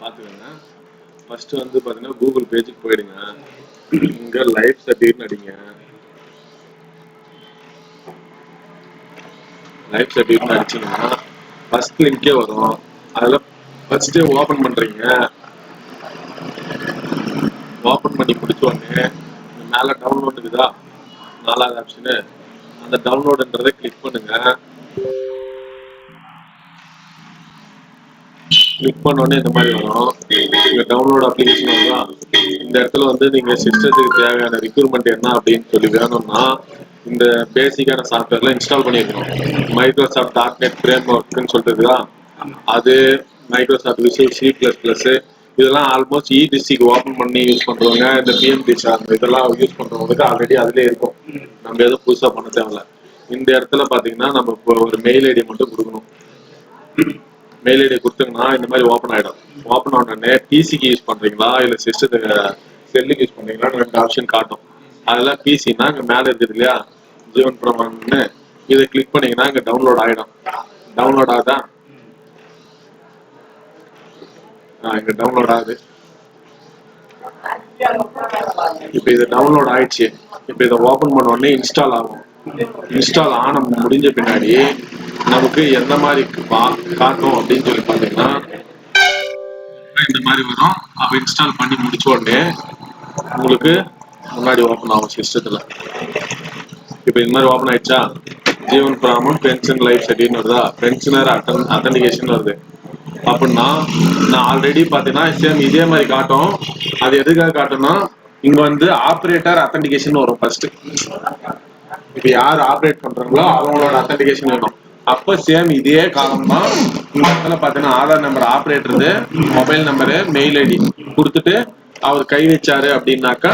பார்த்துக்கோங்க ஃபர்ஸ்ட் வந்து பார்த்தீங்கன்னா கூகுள் பேஜுக்கு போயிடுங்க. இங்க லைஃப் சர்டிஃபிகேட் அடிங்க. லைஃப் சர்டிஃபிகேட் அடிச்சீங்கன்னா ஃபர்ஸ்ட் லிங்கே வரும். அதில் ஃபர்ஸ்டே ஓப்பன் பண்றீங்க. ஓப்பன் பண்ணி முடிச்ச உடனே மேலே டவுன்லோட் இருக்குதா? நாலாவது ஆப்ஷனு அந்த டவுன்லோடுன்றதை கிளிக் பண்ணுங்க. கிளிக் பண்ண உடனே இந்த மாதிரி வரும். நீங்கள் டவுன்லோட் அப்ளிகேஷன் வருதா இந்த இடத்துல வந்து நீங்கள் சிஸ்டத்துக்கு தேவையான ரிக்யூர்மெண்ட் என்ன அப்படின்னு சொல்லி வேணும்னா இந்த பேசிக்கான சாஃப்ட்வேர்லாம் இன்ஸ்டால் பண்ணியிருக்கணும் மைக்ரோசாஃப்ட் டாட் நெட் ஃப்ரேம் ஒர்க்னு தான் அது மைக்ரோசாஃப்ட் விஷயம் சி ப்ளஸ் ப்ளஸ்ஸு இதெல்லாம் ஆல்மோஸ்ட் இ டிஸ்ட்ரிக் ஓப்பன் பண்ணி யூஸ் பண்ணுறவங்க இந்த பிஎம்டி சார் இதெல்லாம் யூஸ் பண்ணுறவங்களுக்கு ஆல்ரெடி அதிலே இருக்கும். நம்ம எதுவும் புதுசாக பண்ண தேவையில்ல. இந்த இடத்துல பார்த்தீங்கன்னா நம்ம இப்போ ஒரு மெயில் ஐடி மட்டும் கொடுக்கணும். மெயில் ஐடி கொடுத்தீங்கன்னா இந்த மாதிரி ஓப்பன் ஆகிடும் ஓப்பன் ஆனோடனே பிசிக்கு யூஸ் பண்ணுறீங்களா இல்லை சிஸ்டத்துக்கு செல்லுக்கு யூஸ் பண்ணுறீங்களா ரெண்டு ஆப்ஷன் காட்டும். அதெல்லாம் பிசினா இங்கே மேலே இருக்குது இல்லையா? ஜீவன் பிரமான்னு இதை கிளிக் பண்ணீங்கன்னா இங்கே டவுன்லோட் ஆகிடும் டவுன்லோட் ஆகுதா? ஆ, இங்க டவுன்லோட் ஆகுது. இப்போ இது டவுன்லோட் ஆயிடுச்சு. இப்போ இதை ஓபன் பண்ண உடனே இன்ஸ்டால் ஆகும். இன்ஸ்டால் ஆன முடிஞ்ச பின்னாடி நமக்கு எந்த மாதிரி பா- காட்டும் அப்படின்னு சொல்லி பார்த்தீங்கன்னா இந்த மாதிரி வரும். அப்ப இன்ஸ்டால் பண்ணி முடிச்ச உடனே உங்களுக்கு முன்னாடி ஓப்பன் ஆகும் சிஸ்டத்துல இப்போ இந்த மாதிரி ஓப்பன் ஆயிடுச்சா? ஜீவன் பிராமன் பென்ஷன் லைஃப் செட்டின்னு வருதா? பென்ஷனர் அட்டன் அத்தன்டிகேஷன் வருது. அப்படின்னா நான் ஆல்ரெடி பார்த்தீங்கன்னா சேம் இதே மாதிரி காட்டும். அது எதுக்காக காட்டும்னா இங்க வந்து ஆப்ரேட்டர் அத்தன்டிகேஷன் வரும் ஃபர்ஸ்ட் இப்போ யார் ஆப்ரேட் பண்றாங்களோ அவங்களோட அத்தன்டிகேஷன் வேணும் அப்ப சேம் இதே காலம் தான். இந்த இடத்துல பார்த்தீங்கன்னா Aadhaar number operator mobile number mail ID கொடுத்துட்டு அவர் கை வச்சாரு அப்படின்னாக்கா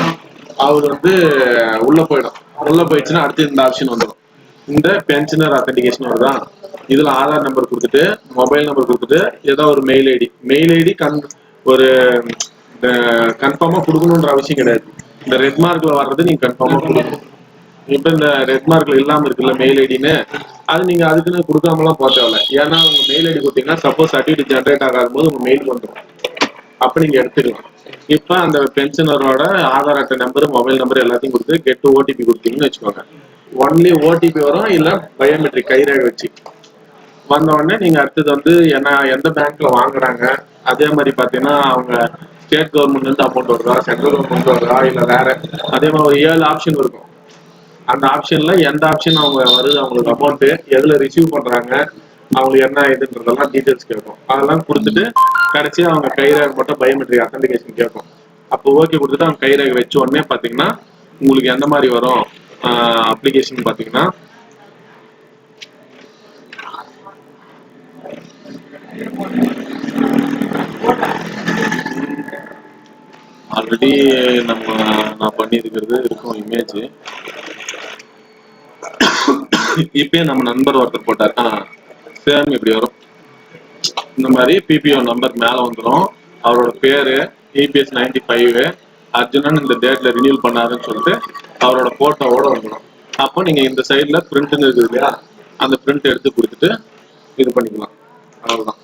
அவர் வந்து உள்ள போயிடும். உள்ள போயிடுச்சுன்னா அடுத்து இந்த ஆப்ஷன் வந்துடும் இந்த பென்ஷனர் அத்தன்டிகேஷன் வருதா? இதுல ஆதார் நம்பர் கொடுத்துட்டு மொபைல் நம்பர் கொடுத்துட்டு ஏதோ ஒரு மெயில் ஐடி மெயில் ஐடி கன் ஒரு கன்ஃபார்மா கொடுக்கணுன்ற அவசியம் கிடையாது. இந்த ரெட் மார்க்ல வர்றது நீங்க கன்ஃபார்மா கொடுக்கணும். இப்போ இந்த ரெட் மார்க்ல இல்லாம இருக்குல்ல மெயில் ஐடின்னு அது நீங்க அதுக்குன்னு கொடுக்காமலாம் போக தேவையில்ல. ஏன்னா உங்க மெயில் ஐடி கொடுத்தீங்கன்னா சப்போஸ் சர்டிஃபிகேட் ஜென்ரேட் ஆகாத போது உங்க மெயில் வந்துடும். அப்ப நீங்க எடுத்துக்கலாம். இப்ப அந்த பென்ஷனரோட ஆதார் அட்டை நம்பர் மொபைல் நம்பர் எல்லாத்தையும் கொடுத்து கெட் ஓடிபி கொடுத்தீங்கன்னு வச்சுக்கோங்க. ஒன்லி ஓடிபி வரும் இல்ல பயோமெட்ரிக் கைரேகை வச்சு. வந்த உடனே நீங்க அடுத்தது வந்து என்ன எந்த பேங்க்ல வாங்குறாங்க? அதே மாதிரி பாத்தீங்கன்னா அவங்க ஸ்டேட் கவர்மெண்ட்ல இருந்து அமௌண்ட் வருதா சென்ட்ரல் கவர்மெண்ட் வருதா இல்ல வேற அதே மாதிரி ஒரு ஏழு ஆப்ஷன் இருக்கும். அந்த ஆப்ஷன்ல எந்த ஆப்ஷன் அவங்க வருது அவங்களுக்கு அமௌண்ட் எதுல ரிசீவ் பண்றாங்க அவங்களுக்கு என்ன இதுன்றதெல்லாம் டீட்டெயில்ஸ் கேட்கும். அதெல்லாம் கொடுத்துட்டு கடைசியா அவங்க கைரேகை மட்டும் பயோமெட்ரிக் அத்தன்டிகேஷன் கேட்கும். அப்போ ஓகே கொடுத்துட்டு அவங்க கைரேகை வச்ச உடனே பாத்தீங்கன்னா உங்களுக்கு எந்த மாதிரி வரும் அப்ளிகேஷன் பாத்தீங்கன்னா ஆல்ரெடி நம்ம நான் பண்ணியிருக்கிறது இருக்கும் இமேஜ் இப்பயே நம்ம நண்பர் ஒருத்தர் போட்டார் ஆ சேம் இப்படி வரும். இந்த மாதிரி பிபிஓ நம்பர் மேல வந்துடும் அவரோட பேரு இபிஎஸ் நைன்டி ஃபைவ் அர்ஜுனன் இந்த டேட்ல ரினியூல் பண்ணாருன்னு சொல்லிட்டு அவரோட போட்டோவோட வந்துடும் அப்போ நீங்க இந்த சைட்ல பிரிண்ட்னு இருக்குது இல்லையா? அந்த பிரிண்ட் எடுத்து கொடுத்துட்டு இது பண்ணிக்கலாம். அவ்வளவுதான்.